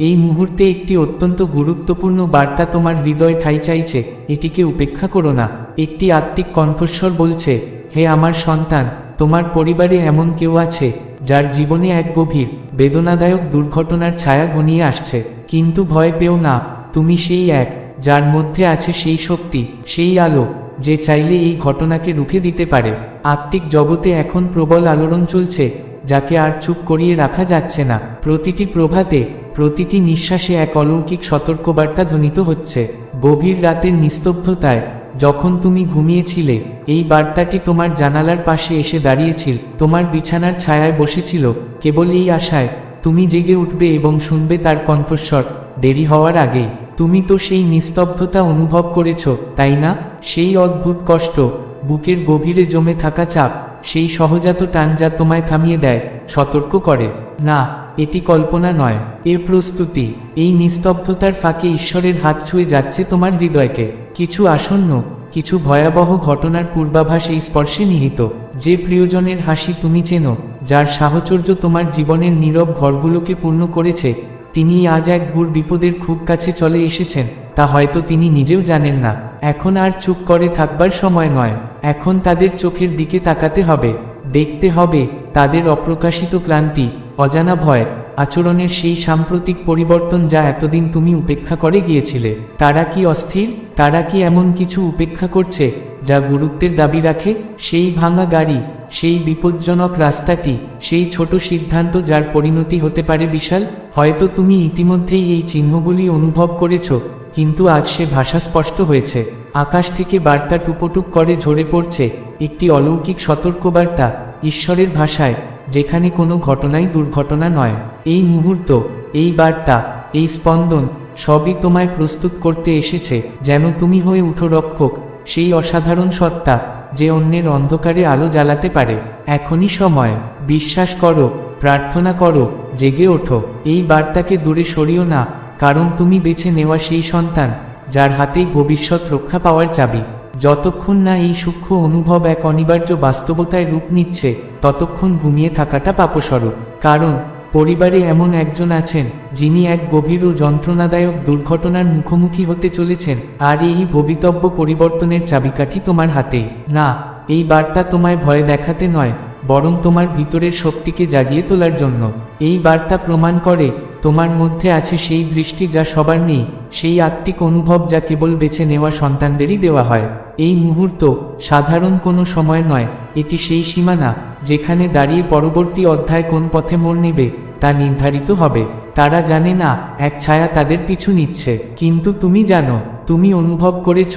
এই মুহূর্তে একটি অত্যন্ত গুরুত্বপূর্ণ বার্তা তোমার হৃদয় ঠাই চাইছে, এটিকে উপেক্ষা করো না। একটি আত্মিক কণ্ঠস্বর বলছে, হে আমার সন্তান, তোমার পরিবারে এমন কেউ আছে, যার জীবনে এক গভীর, বেদনাদায়ক দুর্ঘটনার ছায়া ঘনিয়ে আসছে। কিন্তু ভয় পেও না, তুমি সেই এক, যার মধ্যে আছে সেই শক্তি, সেই আলো, যে চাইলে এই ঘটনাকে রুখে দিতে পারে। আত্মিক জগতে এখন প্রবল আলোড়ন চলছে, যাকে আর চুপ করিয়ে রাখা যাচ্ছে না। প্রতিটি প্রভাতে প্রতিটি নিঃশ্বাসে এক অলৌকিক সতর্কবার্তা ধ্বনিত হচ্ছে। গভীর রাতের নিস্তব্ধতায়, যখন তুমি ঘুমিয়েছিলে, এই বার্তাটি তোমার জানালার পাশে এসে দাঁড়িয়েছিল, তোমার বিছানার ছায়ায় বসেছিল, কেবল এই আশায়, তুমি জেগে উঠবে এবং শুনবে তার কণ্ঠস্বর, দেরি হওয়ার আগেই তুমি তো সেই নিস্তব্ধতা অনুভব করেছ, তাই না? সেই অদ্ভুত কষ্ট, বুকের গভীরে জমে থাকা চাপ, সেই সহজাত টান যা তোমায় থামিয়ে দেয়, সতর্ক করে। না এটি কল্পনা নয় এ প্রস্তুতি। এই নিস্তব্ধতার ফাঁকে ঈশ্বরের হাত ছুঁয়ে যাচ্ছে তোমার হৃদয়কে। কিছু আসন্ন, কিছু ভয়াবহ ঘটনার পূর্বাভাস এই স্পর্শে নিহিত। যে প্রিয়জনের হাসি তুমি চেনো, যার সাহচর্য তোমার জীবনের নীরব ঘরগুলোকে পূর্ণ করেছে, তিনি আজ এক গুড় বিপদের খুব কাছে চলে এসেছেন, তা হয়তো তিনি নিজেও জানেন না। এখন আর চুপ করে থাকবার সময় নয়, এখন তাদের চোখের দিকে তাকাতে হবে, দেখতে হবে তাদের অপ্রকাশিত ক্লান্তি অজানা ভয়, আচরণের সেই সাম্প্রতিক পরিবর্তন যা এতদিন তুমি উপেক্ষা করে গিয়েছিলে, তারা কি অস্থির? তারা কি এমন কিছু উপেক্ষা করছে, যা গুরুত্বের দাবি রাখে? সেই ভাঙা গাড়ি, সেই বিপজ্জনক রাস্তাটি, সেই ছোট সিদ্ধান্ত যার পরিণতি হতে পারে বিশাল? হয়তো তুমি ইতিমধ্যেই এই চিহ্নগুলি অনুভব করেছ, কিন্তু আজ সে ভাষা স্পষ্ট হয়েছে। আকাশ থেকে বার্তা টুপোটুপ করে ঝরে পড়ছে, একটি অলৌকিক সতর্কবার্তা, ঈশ্বরের ভাষায়। যেখানে কোনো ঘটনাই দুর্ঘটনা নয়। এই মুহূর্ত, এই বার্তা, এই স্পন্দন সবই তোমায় প্রস্তুত করতে এসেছে যেন তুমি হয়ে উঠো রক্ষক, সেই অসাধারণ সত্তা যে অন্যের অন্ধকারে আলো জ্বালাতে পারে। এখনই সময়, বিশ্বাস করো, প্রার্থনা করো, জেগে ওঠো। এই বার্তাকে দূরে সরিও না, কারণ তুমি বেছে নেওয়া সেই সন্তান, যার হাতেই ভবিষ্যৎ রক্ষা পাওয়ার চাবি। যতক্ষণ না এই সূক্ষ্ম অনুভব এক অনিবার্য বাস্তবতায় রূপ নিচ্ছে, ততক্ষণ ঘুমিয়ে থাকাটা পাপস্বরূপ। কারণ, পরিবারে এমন একজন আছেন, যিনি এক গভীর ও যন্ত্রণাদায়ক দুর্ঘটনার মুখোমুখি হতে চলেছেন, আর এই ভবিতব্য পরিবর্তনের চাবিকাঠি তোমার হাতে। না, এই বার্তা তোমায় ভয় দেখাতে নয় বরং তোমার ভিতরের শক্তিকে জাগিয়ে তোলার জন্য। এই বার্তা প্রমাণ করে, তোমার মধ্যে আছে সেই দৃষ্টি যা সবার নেই, সেই আত্মিক অনুভব যা কেবল বেছে নেওয়া সন্তানদেরই দেওয়া হয়। এই মুহূর্ত সাধারণ কোনো সময় নয়, এটি সেই সীমানা যেখানে দাঁড়িয়ে পরবর্তী অধ্যায় কোন পথে মোড় নেবে, তা নির্ধারিত হবে। তারা জানে না, এক ছায়া তাদের পিছু নিচ্ছে। কিন্তু তুমি জানো, তুমি অনুভব করেছ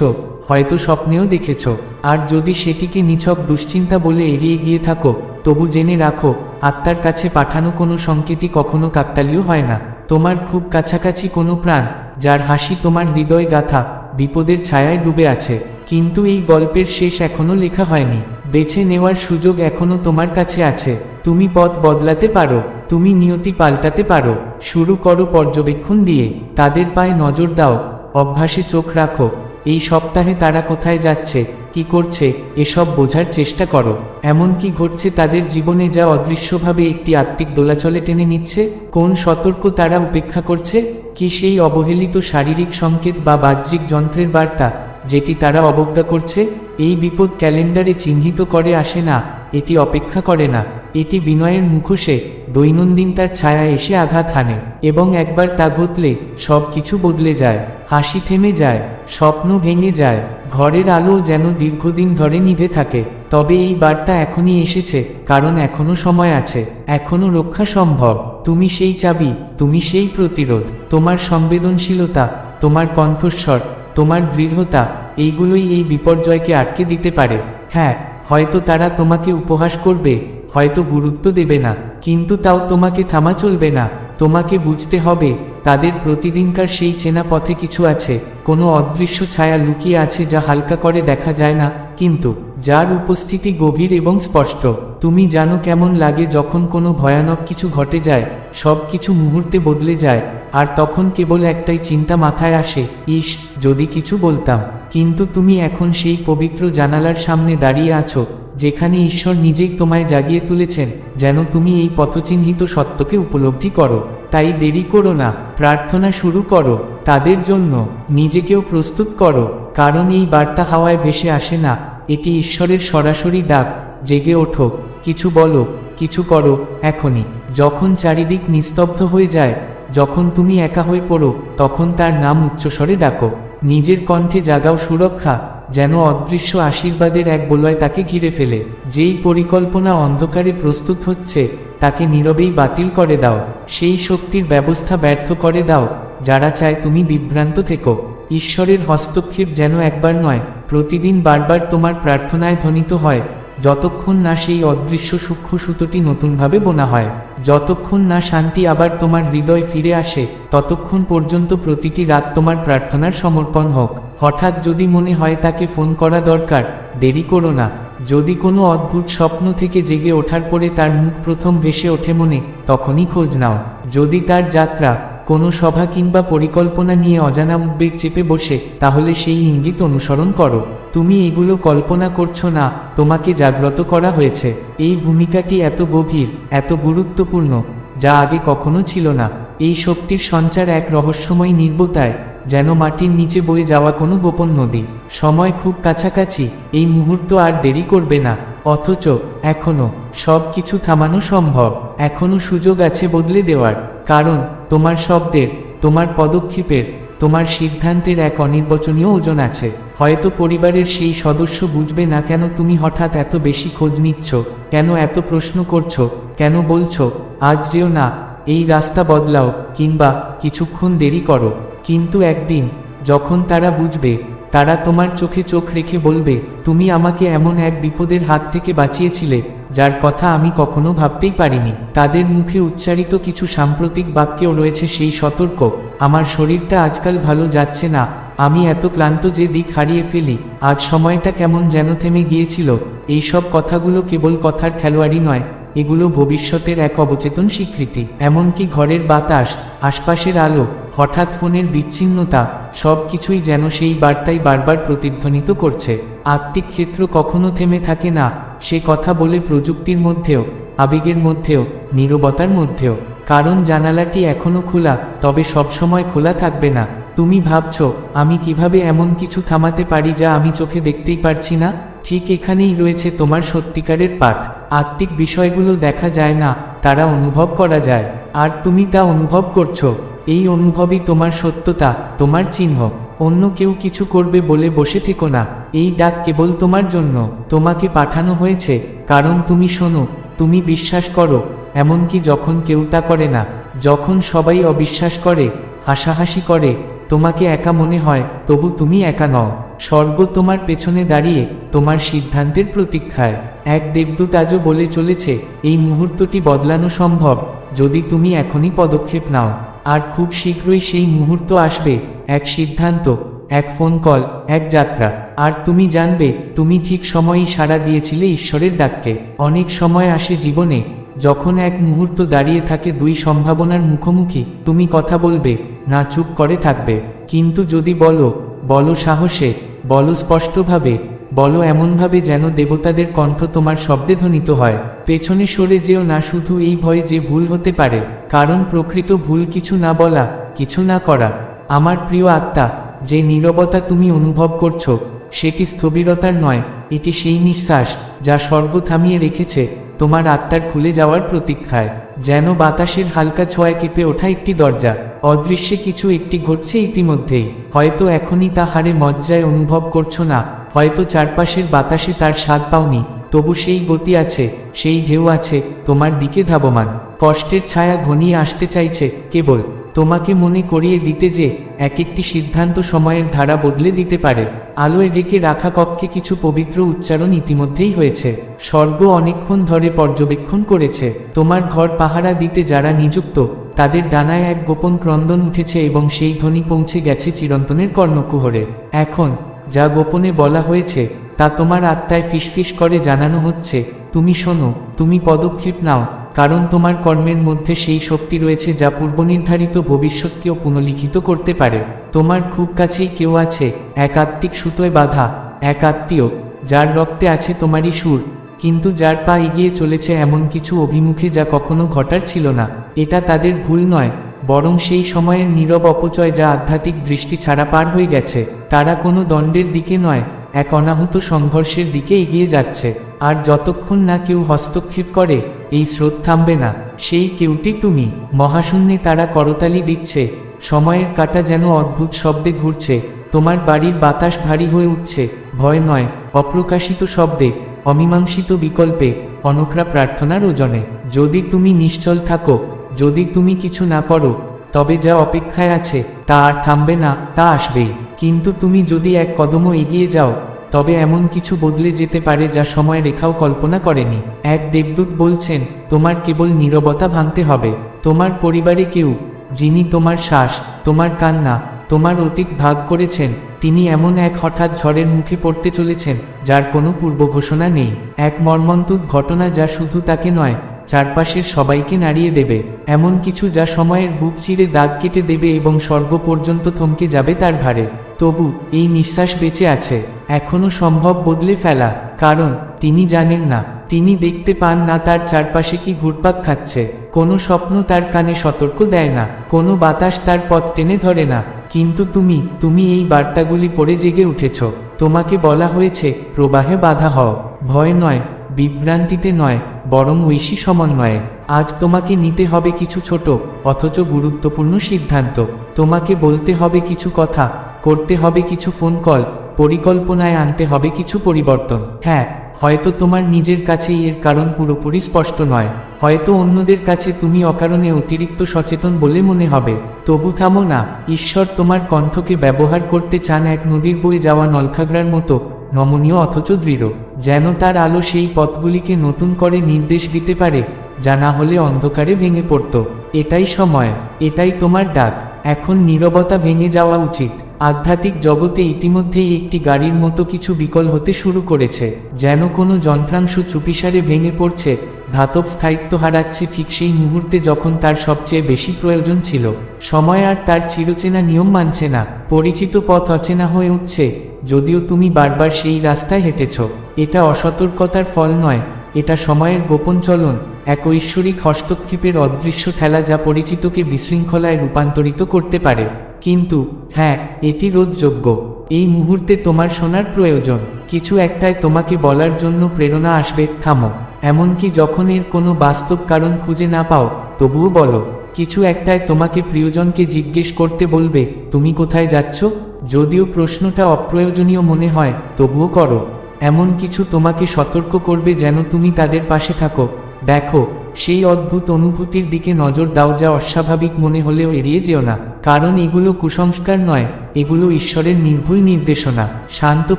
হয়তো স্বপ্নেও দেখেছ। আর যদি সেটিকে নিছক দুশ্চিন্তা বলে এড়িয়ে গিয়ে থাকো, তবু জেনে রাখো, আত্মার কাছে পাঠানো কোনো সংকেতই কখনো কাকতালীয় হয় না। তোমার খুব কাছাকাছি কোনো প্রাণ, যার হাসি তোমার হৃদয় গাথা, বিপদের ছায়ায় ডুবে আছে। কিন্তু এই গল্পের শেষ এখনও লেখা হয়নি। বেছে নেওয়ার সুযোগ এখনও তোমার কাছে আছে। তুমি পথ বদলাতে পারো, তুমি নিয়তি পাল্টাতে পারো। শুরু করো পর্যবেক্ষণ দিয়ে, তাদের পায়ে নজর দাও, অভ্যাসে চোখ রাখো এই সপ্তাহে তারা কোথায় যাচ্ছে, কি করছে, এসব বোঝার চেষ্টা করো। এমন কি ঘটছে তাদের জীবনে যা অদৃশ্যভাবে একটি আত্মিক দোলাচলে টেনে নিচ্ছে? কোন সতর্ক তারা উপেক্ষা করছে? কি সেই অবহেলিত শারীরিক সংকেত বা বাহ্যিক যন্ত্রের বার্তা, যেটি তারা অবজ্ঞা করছে? এই বিপদ ক্যালেন্ডারে চিহ্নিত করে আসে না, এটি অপেক্ষা করে না। এটি বিনয়ের মুখোশে দৈনন্দিন তার ছায়া এসে আঘাত হানে এবং একবার তা ঘটলে সব কিছু বদলে যায়, হাসি থেমে যায়, স্বপ্ন ভেঙে যায়, ঘরের আলো যেন দীর্ঘদিন ধরে নিভে থাকে। তবে এই বার্তা এখনই এসেছে, কারণ এখনও সময় আছে এখনও রক্ষা সম্ভব। তুমি সেই চাবি, তুমি সেই প্রতিরোধ, তোমার সংবেদনশীলতা, তোমার কণ্ঠস্বর, তোমার দৃঢ়তা, এইগুলোই এই বিপর্যয়কে আটকে দিতে পারে। হ্যাঁ হয়তো তারা তোমাকে উপহাস করবে হয়তো গুরুত্ব দেবে না, কিন্তু তাও তোমাকে থামা চলবে না। তোমাকে বুঝতে হবে, তাদের প্রতিদিনকার সেই চেনা পথে কিছু আছে, কোনো অদৃশ্য ছায়া লুকিয়ে আছে যা হালকা করে দেখা যায় না, কিন্তু যার উপস্থিতি গভীর এবং স্পষ্ট। তুমি জানো কেমন লাগে যখন কোনো ভয়ানক কিছু ঘটে যায়, সব কিছু মুহূর্তে বদলে যায়, আর তখন কেবল একটাই চিন্তা মাথায় আসে, ইস, যদি কিছু বলতাম। কিন্তু তুমি এখন সেই পবিত্র জানালার সামনে দাঁড়িয়ে আছো যেখানে ঈশ্বর নিজেই তোমায় জাগিয়ে তুলেছেন, যেন তুমি এই পথচিহ্নিত সত্যকে উপলব্ধি করো। তাই দেরি করো না, প্রার্থনা শুরু করো, তাদের জন্য নিজেকেও প্রস্তুত করো, কারণ এই বার্তা হাওয়ায় ভেসে আসে না, এটি ঈশ্বরের সরাসরি ডাক, জেগে ওঠো, কিছু বলো, কিছু করো, এখনই। যখন চারিদিক নিস্তব্ধ হয়ে যায়, যখন তুমি একা হয়ে পড়ো, তখন তার নাম উচ্চস্বরে ডাকো। নিজের কণ্ঠে জাগাও সুরক্ষা যেন অদৃশ্য আশীর্বাদের এক বলয় তাকে ঘিরে ফেলে। যেই পরিকল্পনা অন্ধকারে প্রস্তুত হচ্ছে, তাকে নীরবেই বাতিল করে দাও। সেই শক্তির ব্যবস্থা ব্যর্থ করে দাও, যারা চায় তুমি বিভ্রান্ত থেকো। ঈশ্বরের হস্তক্ষেপ যেন একবার নয়, প্রতিদিন বারবার তোমার প্রার্থনায় ধ্বনিত হয়, যতক্ষণ না সেই অদৃশ্য সূক্ষ্ম সুতোটি নতুনভাবে বোনা হয়। যতক্ষণ না শান্তি আবার তোমার হৃদয় ফিরে আসে, ততক্ষণ পর্যন্ত প্রতিটি রাত তোমার প্রার্থনার সমর্পণ হোক। হঠাৎ যদি মনে হয় তাকে ফোন করা দরকার, দেরি করো না। যদি কোনো অদ্ভুত স্বপ্ন থেকে জেগে ওঠার পরে তার মুখ প্রথম ভেসে ওঠে মনে, তখনই খোঁজ নাও। যদি তার যাত্রা, কোনো সভা কিংবা পরিকল্পনা নিয়ে অজানা উদ্বেগ চেপে বসে, তাহলে সেই ইঙ্গিত অনুসরণ করো। তুমি এগুলো কল্পনা করছ না, তোমাকে জাগ্রত করা হয়েছে। এই ভূমিকাটি এত গভীর, এত গুরুত্বপূর্ণ, যা আগে কখনো ছিল না। এই শক্তির সঞ্চার এক রহস্যময় নির্বতায়। যেন মাটির নিচে বয়ে যাওয়া কোনো গোপন নদী। সময় খুব কাছাকাছি, এই মুহূর্ত আর দেরি করবে না। অথচ, এখনও সব কিছু থামানো সম্ভব। এখনও সুযোগ আছে বদলে দেওয়ার। কারণ, তোমার শব্দের, তোমার পদক্ষেপের, তোমার সিদ্ধান্তের এক অনির্বচনীয় ওজন আছে। হয়তো পরিবারের সেই সদস্য বুঝবে না কেন তুমি হঠাৎ এত বেশি খোঁজ নিচ্ছ, কেন এত প্রশ্ন করছ, কেন বলছো, আজ যেও না, এই রাস্তা বদলাও, কিংবা কিছুক্ষণ দেরি করো। কিন্তু একদিন, যখন তারা বুঝবে, তারা তোমার চোখে চোখ রেখে বলবে, তুমি আমাকে এমন এক বিপদের হাত থেকে বাঁচিয়েছিলে, যার কথা আমি কখনো ভাবতেই পারিনি। তাদের মুখে উচ্চারিত কিছু সাম্প্রতিক বাক্যেও রয়েছে সেই সতর্ক, আমার শরীরটা আজকাল ভালো যাচ্ছে না, আমি এত ক্লান্ত যে দিক হারিয়ে ফেলি, আজ সময়টা কেমন যেন থেমে গিয়েছিল। এইসব কথাগুলো কেবল কথার খেলোয়াড়ই নয় এগুলো ভবিষ্যতের এক অবচেতন স্বীকৃতি। এমনকি ঘরের বাতাস, আশপাশের আলো, হঠাৎ ফোনের বিচ্ছিন্নতা সব কিছুই যেন সেই বার্তাই বারবার প্রতিধ্বনিত করছে। আত্মিক ক্ষেত্র কখনো থেমে থাকে না, সে কথা বলে প্রযুক্তির মধ্যেও, আবেগের মধ্যেও, নীরবতার মধ্যেও। কারণ জানালাটি এখনও খোলা, তবে সবসময় খোলা থাকবে না। তুমি ভাবছ, আমি কীভাবে এমন কিছু থামাতে পারি যা আমি চোখে দেখতেই পারছি না? ঠিক এখানেই রয়েছে তোমার সত্যিকারের পাঠ। আত্মিক বিষয়গুলো দেখা যায় না, তারা অনুভব করা যায়। আর তুমি তা অনুভব করছ। এই অনুভবই তোমার সত্যতা, তোমার চিহ্ন। অন্য কেউ কিছু করবে বলে বসে থেকো না। এই ডাক কেবল তোমার জন্য। তোমাকে পাঠানো হয়েছে। কারণ তুমি শোনো, তুমি বিশ্বাস করো। এমনকি যখন কেউ তা করে না, যখন সবাই অবিশ্বাস করে, হাসাহাসি করে, তোমাকে একা মনে হয়, তবু তুমি একা নও। স্বর্গ তোমার পেছনে দাঁড়িয়ে তোমার সিদ্ধান্তের প্রতীক্ষায়। এক দেবদূত আজও বলে চলেছে, এই মুহূর্তটি বদলানো সম্ভব, যদি তুমি এখনই পদক্ষেপ নাও। আর খুব শীঘ্রই সেই মুহূর্ত আসবে, এক সিদ্ধান্ত, এক ফোন কল এক যাত্রা। আর তুমি জানবে, তুমি ঠিক সময়ই সাড়া দিয়েছিলে ঈশ্বরের ডাককে। অনেক সময় আসে জীবনে, যখন এক মুহূর্ত দাঁড়িয়ে থাকে দুই সম্ভাবনার মুখোমুখি, তুমি কথা বলবে, না চুপ করে থাকবে। কিন্তু যদি বলো বলো সাহসে বলো স্পষ্টভাবে, বলো এমনভাবে যেন দেবতাদের কণ্ঠ তোমার শব্দে ধ্বনিত হয়। পেছনে সরে যেও না শুধু এই ভয়ে যে ভুল হতে পারে, কারণ প্রকৃত ভুল কিছু না বলা, কিছু না করা। আমার প্রিয় আত্মা, যে নীরবতা তুমি অনুভব করছ, সেটি স্থবিরতার নয়, এটি সেই নিঃশ্বাস, যা স্বর্গ থামিয়ে রেখেছে, তোমার আত্মার খুলে যাওয়ার প্রতীক্ষায়। যেন বাতাসের হালকা ছোঁয়ায় কেঁপে ওঠা একটি দরজা। অদৃশ্যে কিছু একটি ঘটছে ইতিমধ্যেই। হয়তো এখনই তা হারে মজ্জায় অনুভব করছ না। হয়তো চারপাশের বাতাসে তার স্বাদ পাওনি। তবু সেই গতি আছে, সেই ঢেউ আছে, তোমার দিকে ধাবমান। কষ্টের ছায়া ঘনিয়ে আসতে চাইছে, কেবল। তোমাকে মনে করিয়ে দিতে যে এক একটি সিদ্ধান্ত সময়ের ধারা বদলে দিতে পারে। আলোয় রেখে রাখা কক্ষে কিছু পবিত্র উচ্চারণ ইতিমধ্যেই হয়েছে। স্বর্গ অনেকক্ষণ ধরে পর্যবেক্ষণ করেছে। তোমার ঘর পাহারা দিতে যারা নিযুক্ত, তাদের ডানায় এক গোপন ক্রন্দন উঠেছে এবং সেই ধ্বনি পৌঁছে গেছে চিরন্তনের কর্ণকুহরে। এখন, যা গোপনে বলা হয়েছে, তা তোমার আত্মায় ফিসফিস করে জানানো হচ্ছে। তুমি শোনো, তুমি পদক্ষেপ নাও। কারণ তোমার কর্মের মধ্যে সেই শক্তি রয়েছে যা পূর্বনির্ধারিত ভবিষ্যৎকেও পুনলিখিত করতে পারে। তোমার খুব কাছেই কেউ আছে এক আত্মিক সুতোয় বাধা এক আত্মীয় যার রক্তে আছে তোমারই সুর, কিন্তু যার পা এগিয়ে চলেছে এমন কিছু অভিমুখে যা কখনো ঘটার ছিল না। এটা তাদের ভুল নয়, বরং সেই সময়ের নীরব অপচয় যা আধ্যাত্মিক দৃষ্টি ছাড়া পার হয়ে গেছে। তারা কোনো দণ্ডের দিকে নয়, এক অনাহুত সংঘর্ষের দিকে এগিয়ে যাচ্ছে। আর যতক্ষণ না কেউ হস্তক্ষেপ করে এই স্রোত থামবে না। সেই কেউটি তুমি। মহাশূন্যে তারা করতালি দিচ্ছে। সময়ের কাটা যেন অদ্ভুত শব্দে ঘুরছে। তোমার বাড়ির বাতাস ভারী হয়ে উঠছে। ভয় নয়, অপ্রকাশিত শব্দে, অমীমাংসিত বিকল্পে, অনকরা প্রার্থনার ওজনে। যদি তুমি নিশ্চল থাকো, যদি তুমি কিছু না করো, তবে যা অপেক্ষায় আছে, তা আর থামবে না, তা আসবেই। কিন্তু তুমি যদি এক কদমও এগিয়ে যাও তবে এমন কিছু বদলে যেতে পারে যা সময় রেখাও কল্পনা করেনি। এক দেবদূত বলছেন, তোমার কেবল নীরবতা ভাঙতে হবে। তোমার পরিবারে কেউ, যিনি তোমার শ্বাস, তোমার কান্না, তোমার অতীত ভাগ করেছেন, তিনি এমন এক হঠাৎ ঝড়ের মুখে পড়তে চলেছেন, যার কোনো পূর্ব ঘোষণা নেই। এক মর্মন্তুদ ঘটনা যা শুধু তাকে নয় চারপাশের সবাইকে নাড়িয়ে দেবে, এমন কিছু যা সময়ের বুক চিরে দাগ কেটে দেবে এবং স্বর্গ পর্যন্ত থমকে যাবে তার ভারে। তবু এই নিঃশ্বাস বেঁচে আছে এখনও সম্ভব বদলে ফেলা, কারণ তিনি জানেন না, তিনি দেখতে পান না তার চারপাশে কি ঘুরপাক খাচ্ছে, কোনো স্বপ্ন তার কানে সতর্ক দেয় না, কোনো বাতাস তার পথ টেনে ধরে না, কিন্তু তুমি তুমি এই বার্তাগুলি পড়ে জেগে উঠেছ, তোমাকে বলা হয়েছে, প্রবাহে বাধা হও, ভয় নয় বিভ্রান্তিতে নয়, বরং ঐশী সমন্বয়ে আজ তোমাকে নিতে হবে কিছু ছোট, অথচ গুরুত্বপূর্ণ সিদ্ধান্ত। তোমাকে বলতে হবে কিছু কথা, করতে হবে কিছু ফোন কল পরিকল্পনায় আনতে হবে কিছু পরিবর্তন। হ্যাঁ হয়তো তোমার নিজের কাছেই এর কারণ পুরোপুরি স্পষ্ট নয়। হয়তো অন্যদের কাছে তুমি অকারণে অতিরিক্ত সচেতন বলে মনে হবে। তবু থামো না, ঈশ্বর তোমার কণ্ঠকে ব্যবহার করতে চান এক নদীর বয়ে যাওয়া নলখাগড়ার মতো। নমনীয় অথচ দৃঢ়। যেন তার আলো সেই পথগুলিকে নতুন করে নির্দেশ দিতে পারে, যা না হলে অন্ধকারে ভেঙে পড়ত। এটাই সময়, এটাই তোমার ডাক। এখন নীরবতা ভেঙে যাওয়া উচিত। আধ্যাত্মিক জগতে ইতিমধ্যেই একটি গাড়ির মতো কিছু বিকল হতে শুরু করেছে। যেন কোনো যন্ত্রাংশ চুপিসারে ভেঙে পড়ছে, ধাতব স্থায়িত্ব হারাচ্ছে ঠিক সেই মুহূর্তে যখন তার সবচেয়ে বেশি প্রয়োজন ছিল। সময় আর তার চিরচেনা নিয়ম মানছে না। পরিচিত পথ অচেনা হয়ে উঠছে। যদিও তুমি বারবার সেই রাস্তায় হেঁটেছ, এটা অসতর্কতার ফল নয়, এটা সময়ের গোপন চলন, এক ঐশ্বরিক হস্তক্ষেপের অদৃশ্য খেলা যা পরিচিতকে বিশৃঙ্খলায় রূপান্তরিত করতে পারে। কিন্তু হ্যাঁ এটি রোধযোগ্য। এই মুহূর্তে তোমার শোনার প্রয়োজন, কিছু একটায় তোমাকে বলার জন্য প্রেরণা আসবে, থামো। এমনকি যখন এর কোনো বাস্তব কারণ খুঁজে না পাও, তবুও বলো, কিছু একটায় তোমাকে প্রিয়জনকে জিজ্ঞেস করতে বলবে, তুমি কোথায় যাচ্ছ? যদিও প্রশ্নটা অপ্রয়োজনীয় মনে হয়, তবুও করো। এমন কিছু তোমাকে সতর্ক করবে যেন তুমি তাদের পাশে থাকো। দেখো, সেই অদ্ভুত অনুভূতির দিকে নজর দাও যা অস্বাভাবিক মনে হলেও এড়িয়ে যেও না। কারণ এগুলো কুসংস্কার নয়, এগুলো ঈশ্বরের নির্ভুল নির্দেশনা। শান্ত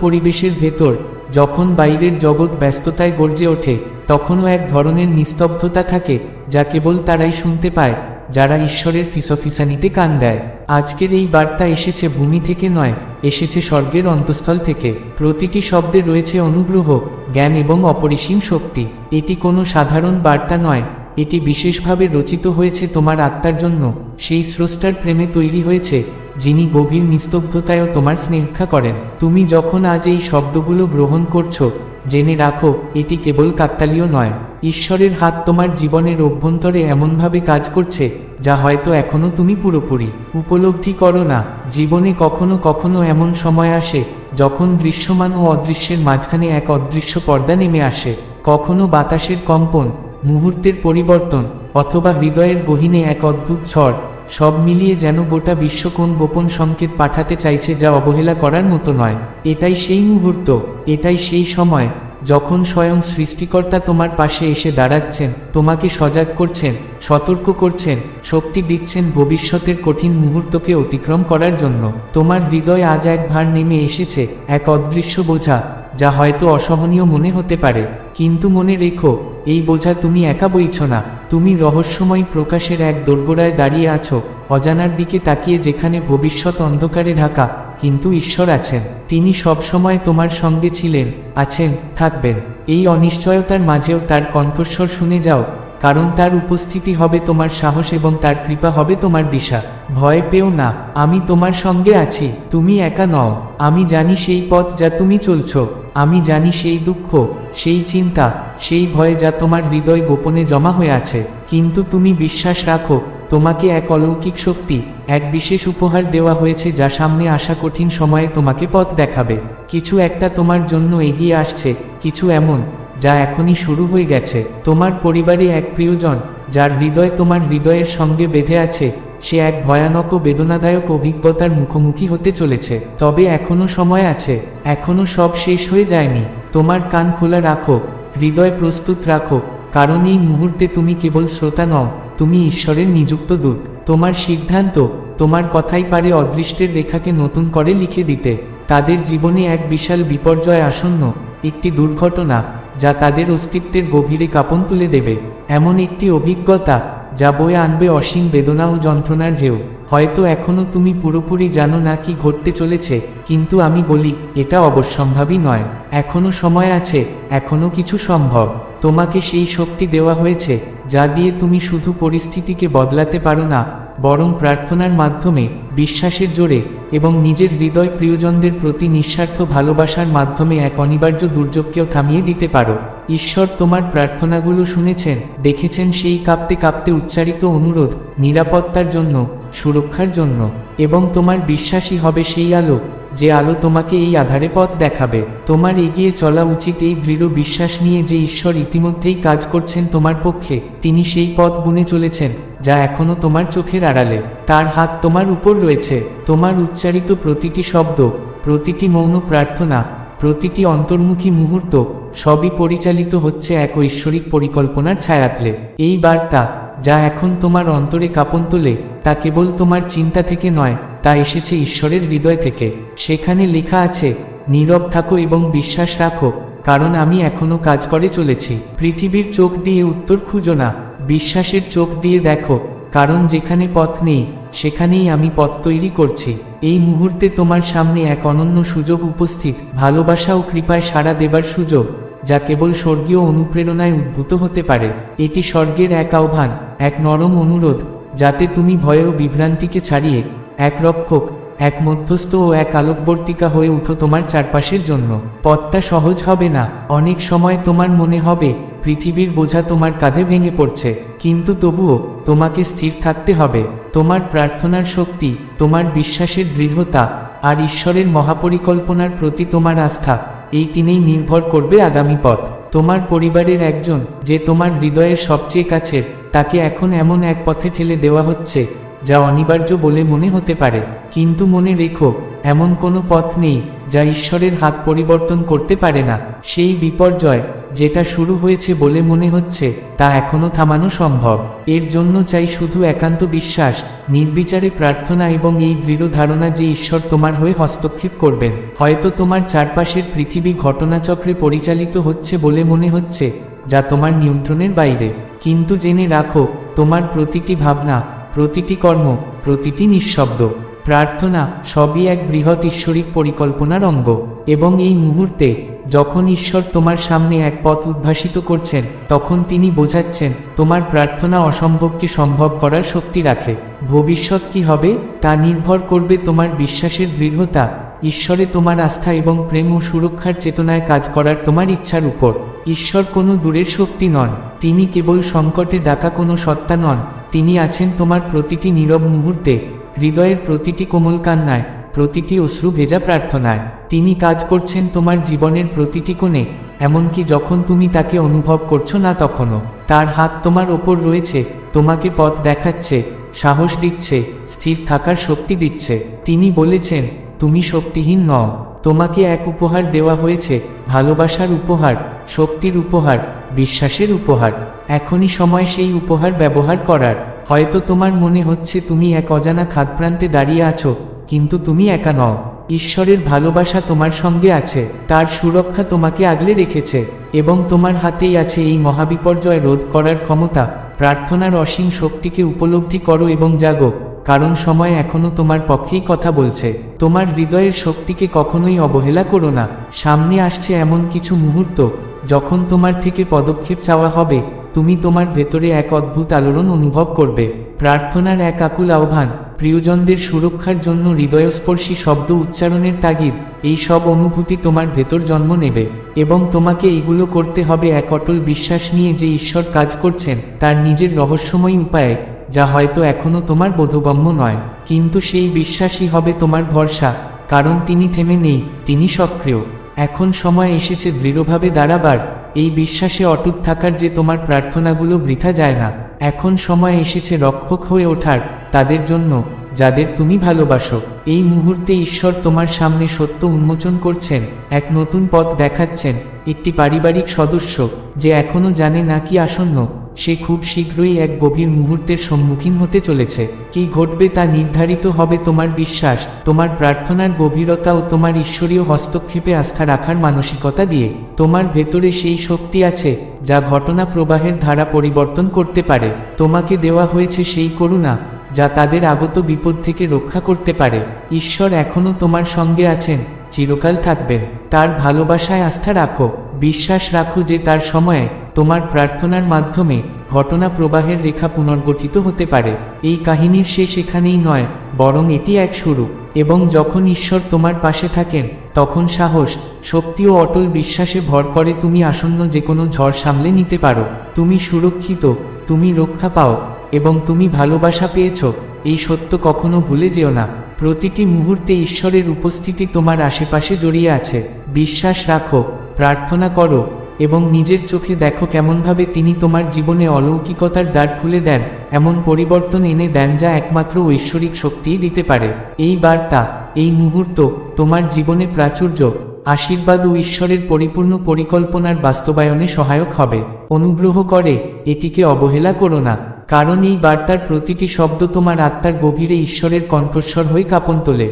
পরিবেশের ভেতর, যখন বাইরের জগৎ ব্যস্ততায় গর্জে ওঠে, তখনও এক ধরনের নিস্তব্ধতা থাকে, যা কেবল তারাই শুনতে পায়, যারা ঈশ্বরের ফিসফিসানিতে কান দেয়। আজকের এই বার্তা এসেছে ভূমি থেকে নয়, এসেছে স্বর্গের অন্তঃস্থল থেকে। প্রতিটি শব্দে রয়েছে অনুগ্রহ, জ্ঞান এবং অপরিসীম শক্তি। এটি কোনো সাধারণ বার্তা নয়, এটি বিশেষভাবে রচিত হয়েছে তোমার আত্মার জন্য। সেই স্রষ্টার প্রেমে তৈরি হয়েছে, যিনি গভীর নিস্তব্ধতায়ও তোমার স্নেহা করেন। তুমি যখন আজ এই শব্দগুলো গ্রহণ করছ, জেনে রাখো, এটি কেবল কাকতালীয় নয়। ঈশ্বরের হাত তোমার জীবনের অভ্যন্তরে এমনভাবে কাজ করছে, যা হয়তো এখনও তুমি পুরোপুরি উপলব্ধি করো না। জীবনে কখনো কখনো এমন সময় আসে, যখন দৃশ্যমান ও অদৃশ্যের মাঝখানে এক অদৃশ্য পর্দা নেমে আসে। কখনো বাতাসের কম্পন, মুহূর্তের পরিবর্তন, অথবা হৃদয়ের গহীনে এক অদ্ভুত ঝড়, সব মিলিয়ে যেন গোটা বিশ্ব কোন গোপন সংকেত পাঠাতে চাইছে যা অবহেলা করার মতো নয়। এটাই সেই মুহূর্ত, এটাই সেই সময় যখন স্বয়ং সৃষ্টিকর্তা তোমার পাশে এসে দাঁড়াচ্ছেন, তোমাকে সজাগ করছেন, সতর্ক করছেন, শক্তি দিচ্ছেন ভবিষ্যতের কঠিন মুহূর্তকে অতিক্রম করার জন্য। তোমার হৃদয় আজ এক ভার নেমে এসেছে, এক অদৃশ্য বোঝা, যা হয়তো অসহনীয় মনে হতে পারে। কিন্তু মনে রেখো, এই বোঝা তুমি একা বইছ না। তুমি রহস্যময় প্রকাশের এক দোরগোড়ায় দাঁড়িয়ে আছো, অজানার দিকে তাকিয়ে যেখানে ভবিষ্যৎ অন্ধকারে ঢাকা কিন্তু ঈশ্বর আছেন। তিনি সবসময় তোমার সঙ্গে ছিলেন, আছেন, থাকবেন। এই অনিশ্চয়তার মাঝেও তার কণ্ঠস্বর শুনে যাও, কারণ তার উপস্থিতি হবে তোমার সাহস এবং তার কৃপা হবে তোমার দিশা। ভয় পেও না, আমি তোমার সঙ্গে আছি, তুমি একা নও। আমি জানি সেই পথ যা তুমি চলছ, আমি জানি সেই দুঃখ, সেই চিন্তা, সেই ভয় যা তোমার হৃদয় গোপনে জমা হয়ে আছে। কিন্তু তুমি বিশ্বাস রাখো তোমাকে এক অলৌকিক শক্তি, এক বিশেষ উপহার দেওয়া হয়েছে যা সামনে আসা কঠিন সময়ে তোমাকে পথ দেখাবে। কিছু একটা তোমার জন্য এগিয়ে আসছে, কিছু এমন, যা এখনই শুরু হয়ে গেছে। তোমার পরিবারে এক প্রিয়জন, যার হৃদয় তোমার হৃদয়ের সঙ্গে বেঁধে আছে, সে এক ভয়ানক ও বেদনাদায়ক অভিজ্ঞতার মুখোমুখি হতে চলেছে। তবে এখনও সময় আছে এখনও সব শেষ হয়ে যায়নি। তোমার কান খোলা রাখো, হৃদয় প্রস্তুত রাখো, কারণ এই মুহূর্তে তুমি কেবল শ্রোতা নও। তুমি ঈশ্বরের নিযুক্ত দূত। তোমার সিদ্ধান্ত, তোমার কথাই পারে অদৃষ্টের রেখাকে নতুন করে লিখে দিতে। তাদের জীবনে এক বিশাল বিপর্যয় আসন্ন, একটি দুর্ঘটনা, যা তাদের অস্তিত্বের গভীরে কাপন তুলে দেবে। এমন একটি অভিজ্ঞতা, যা বয়ে আনবে অসীম বেদনা ও যন্ত্রণার ঢেউ। হয়তো এখনও তুমি পুরোপুরি জানো না কি ঘটতে চলেছে, কিন্তু আমি বলি, এটা অবশ্যম্ভাবী নয়। এখনও সময় আছে, এখনও কিছু সম্ভব। তোমাকে সেই শক্তি দেওয়া হয়েছে, যা দিয়ে তুমি শুধু পরিস্থিতিকে বদলাতে পারো না, বরং প্রার্থনার মাধ্যমে, বিশ্বাসের জোরে, এবং নিজের হৃদয় প্রিয়জনদের প্রতি নিঃস্বার্থ ভালোবাসার মাধ্যমে এক অনিবার্য দুর্যোগকেও থামিয়ে দিতে পারো। ঈশ্বর তোমার প্রার্থনাগুলো শুনেছেন, দেখেছেন সেই কাঁপতে কাঁপতে উচ্চারিত অনুরোধ, নিরাপত্তার জন্য, সুরক্ষার জন্য, এবং তোমার বিশ্বাসী হবে সেই আলো। যে আলো তোমাকে এই আধারে পথ দেখাবে, তোমার এগিয়ে চলা উচিত এই দৃঢ় বিশ্বাস নিয়ে যে ঈশ্বর ইতিমধ্যেই কাজ করছেন তোমার পক্ষে, তিনি সেই পথ বুনে চলেছেন, যা এখনও তোমার চোখের আড়ালে। তার হাত তোমার উপর রয়েছে, তোমার উচ্চারিত প্রতিটি শব্দ, প্রতিটি মৌন প্রার্থনা, প্রতিটি অন্তর্মুখী মুহূর্ত, সবই পরিচালিত হচ্ছে এক ঐশ্বরিক পরিকল্পনার ছায়াতলে। এই বার্তা, যা এখন তোমার অন্তরে কাঁপন তোলে, তা কেবল তোমার চিন্তা থেকে নয় তা এসেছে ঈশ্বরের হৃদয় থেকে। সেখানে লেখা আছে, নীরব থাকো এবং বিশ্বাস রাখো, কারণ আমি এখনও কাজ করে চলেছি। পৃথিবীর চোখ দিয়ে উত্তর খুঁজো না, বিশ্বাসের চোখ দিয়ে দেখো, কারণ যেখানে পথ নেই, সেখানেই আমি পথ তৈরি করছি। এই মুহূর্তে তোমার সামনে এক অনন্য সুযোগ উপস্থিত, ভালোবাসা ও কৃপায় সাড়া দেবার সুযোগ, যা কেবল স্বর্গীয় অনুপ্রেরণায় উদ্ভূত হতে পারে। এটি স্বর্গের এক আহ্বান, এক নরম অনুরোধ, যাতে তুমি ভয় ও বিভ্রান্তিকে ছাড়িয়ে এক রক্ষক, এক মধ্যস্থ ও এক আলোকবর্তিকা হয়ে উঠো তোমার চারপাশের জন্য। পথটা সহজ হবে না, অনেক সময় তোমার মনে হবে, পৃথিবীর বোঝা তোমার কাঁধে ভেঙে পড়ছে। কিন্তু তবুও, তোমাকে স্থির থাকতে হবে। তোমার প্রার্থনার শক্তি, তোমার বিশ্বাসের দৃঢ়তা আর ঈশ্বরের মহাপরিকল্পনার প্রতি তোমার আস্থা, এই তিনেই নির্ভর করবে আগামী পথ। তোমার পরিবারের একজন, যে তোমার হৃদয়ের সবচেয়ে কাছের, তাকে এখন এমন এক পথে ঠেলে দেওয়া হচ্ছে যা অনিবার্য বলে মনে হতে পারে। কিন্তু মনে রেখো, এমন কোনো পথ নেই যা ঈশ্বরের হাত পরিবর্তন করতে পারে না। সেই বিপর্যয় যেটা শুরু হয়েছে বলে মনে হচ্ছে, তা এখনও থামানো সম্ভব। এর জন্য চাই শুধু একান্ত বিশ্বাস, নির্বিচারে প্রার্থনা এবং এই দৃঢ় ধারণা যে ঈশ্বর তোমার হয়ে হস্তক্ষেপ করবেন। হয়তো তোমার চারপাশের পৃথিবী ঘটনাচক্রে পরিচালিত হচ্ছে বলে মনে হচ্ছে, যা তোমার নিয়ন্ত্রণের বাইরে। কিন্তু জেনে রাখো, তোমার প্রতিটি ভাবনা প্রতিটি কর্ম, প্রতিটি নিঃশব্দ, প্রার্থনা সবই এক বৃহৎ ঈশ্বরিক পরিকল্পনার অঙ্গ। এবং এই মুহূর্তে, যখন ঈশ্বর তোমার সামনে এক পথ উদ্ভাসিত করছেন, তখন তিনি বোঝাচ্ছেন, তোমার প্রার্থনা অসম্ভবকে সম্ভব করার শক্তি রাখে। ভবিষ্যৎ কি হবে, তা নির্ভর করবে তোমার বিশ্বাসের দৃঢ়তা, ঈশ্বরে তোমার আস্থা এবং প্রেম ও সুরক্ষার চেতনায় কাজ করার তোমার ইচ্ছার উপর। ঈশ্বর কোনো দূরের শক্তি নন, তিনি কেবল সংকটে ডাকা কোনো সত্তা নন। তিনি আছেন তোমার প্রতিটি নীরব মুহূর্তে, হৃদয়ের প্রতিটি কোমল কান্নায়, প্রতিটি অশ্রু ভেজা প্রার্থনায়। তিনি কাজ করছেন তোমার জীবনের প্রতিটি কোণে, এমনকি যখন তুমি তাকে অনুভব করছ না তখনও। তার হাত তোমার ওপর রয়েছে, তোমাকে পথ দেখাচ্ছে, সাহস দিচ্ছে, স্থির থাকার শক্তি দিচ্ছে। তিনি বলেছেন, তুমি শক্তিহীন নও। তোমাকে এক উপহার দেওয়া হয়েছে, ভালোবাসার উপহার, শক্তির উপহার, বিশ্বাসের উপহার। এখনই সময় সেই উপহার ব্যবহার করার। হয়তো তোমার মনে হচ্ছে তুমি এক অজানা খাদপ্রান্তে দাঁড়িয়ে আছো, কিন্তু তুমি একা নও। ঈশ্বরের ভালোবাসা তোমার সঙ্গে আছে, তার সুরক্ষা তোমাকে আগলে রেখেছে, এবং তোমার হাতেই আছে এই মহাবিপর্যয় রোধ করার ক্ষমতা। প্রার্থনার অসীম শক্তিকে উপলব্ধি করো এবং জাগো। কারণ সময় এখনও তোমার পক্ষেই কথা বলছে। তোমার হৃদয়ের শক্তিকে কখনোই অবহেলা করো না। সামনে আসছে এমন কিছু মুহূর্ত, যখন তোমার থেকে পদক্ষেপ চাওয়া হবে, তুমি তোমার ভেতরে এক অদ্ভুত আলোড়ন অনুভব করবে। প্রার্থনার এক আকুল আহ্বান, প্রিয়জনদের সুরক্ষার জন্য হৃদয়স্পর্শী শব্দ উচ্চারণের তাগিদ, এই সব অনুভূতি তোমার ভেতর জন্ম নেবে। এবং তোমাকে এগুলো করতে হবে এক অটল বিশ্বাস নিয়ে যে ঈশ্বর কাজ করছেন, তার নিজের রহস্যময় উপায়ে। যা হয়তো এখনও তোমার বোধগম্য নয়, কিন্তু সেই বিশ্বাসই হবে তোমার ভরসা, কারণ তিনি থেমে নেই, তিনি সক্রিয়। এখন সময় এসেছে দৃঢ়ভাবে দাঁড়াবার, এই বিশ্বাসে অটুট থাকার যে তোমার প্রার্থনাগুলো বৃথা যায় না। এখন সময় এসেছে রক্ষক হয়ে ওঠার, তাদের জন্য, যাদের তুমি ভালোবাসো। এই মুহূর্তে ঈশ্বর তোমার সামনে সত্য উন্মোচন করছেন, এক নতুন পথ দেখাচ্ছেন, একটি পারিবারিক সদস্য, যে এখনও জানে না কি আসন্ন। সে খুব শীঘ্রই এক গভীর মুহূর্তের সম্মুখীন হতে চলেছে। কি ঘটবে তা নির্ধারিত হবে তোমার বিশ্বাস, তোমার প্রার্থনার গভীরতা ও তোমার ঈশ্বরীয় হস্তক্ষেপে আস্থা রাখার মানসিকতা দিয়ে। তোমার ভেতরে সেই শক্তি আছে, যা ঘটনা প্রবাহের ধারা পরিবর্তন করতে পারে। তোমাকে দেওয়া হয়েছে সেই করুণা, যা তাদের আগত বিপদ থেকে রক্ষা করতে পারে। ঈশ্বর এখনও তোমার সঙ্গে আছেন, চিরকাল থাকবেন। তার ভালোবাসায় আস্থা রাখো, বিশ্বাস রাখো যে তার সময়ে তোমার প্রার্থনার মাধ্যমে ঘটনা প্রবাহের রেখা পুনর্গঠিত হতে পারে। এই কাহিনীর শেষ এখানেই নয়, বরং এটি এক শুরু। এবং যখন ঈশ্বর তোমার পাশে থাকেন, তখন সাহস, শক্তি ও অটল বিশ্বাসে ভর করে তুমি আসন্ন যে কোনো ঝড় সামলে নিতে পারো। তুমি সুরক্ষিত, তুমি রক্ষা পাও, এবং তুমি ভালোবাসা পেয়েছ, এই সত্য কখনো ভুলে যেও না। প্রতিটি মুহূর্তে ঈশ্বরের উপস্থিতি তোমার আশেপাশে জড়িয়ে আছে। বিশ্বাস রাখো, প্রার্থনা করো এবং নিজের চোখে দেখো কেমনভাবে তিনি তোমার জীবনে অলৌকিকতার দ্বার খুলে দেন, এমন পরিবর্তন এনে দেন যা একমাত্র ঐশ্বরিক শক্তিই দিতে পারে। এই বার্তা, এই মুহূর্ত, তোমার জীবনে প্রাচুর্য, আশীর্বাদ ও ঈশ্বরের পরিপূর্ণ পরিকল্পনার বাস্তবায়নে সহায়ক হবে। অনুগ্রহ করে, এটিকে অবহেলা করো না, কারণ এই বার্তার প্রতিটি শব্দ তোমার আত্মার গভীরে ঈশ্বরের কণ্ঠস্বর হয়ে কাঁপন তোলে।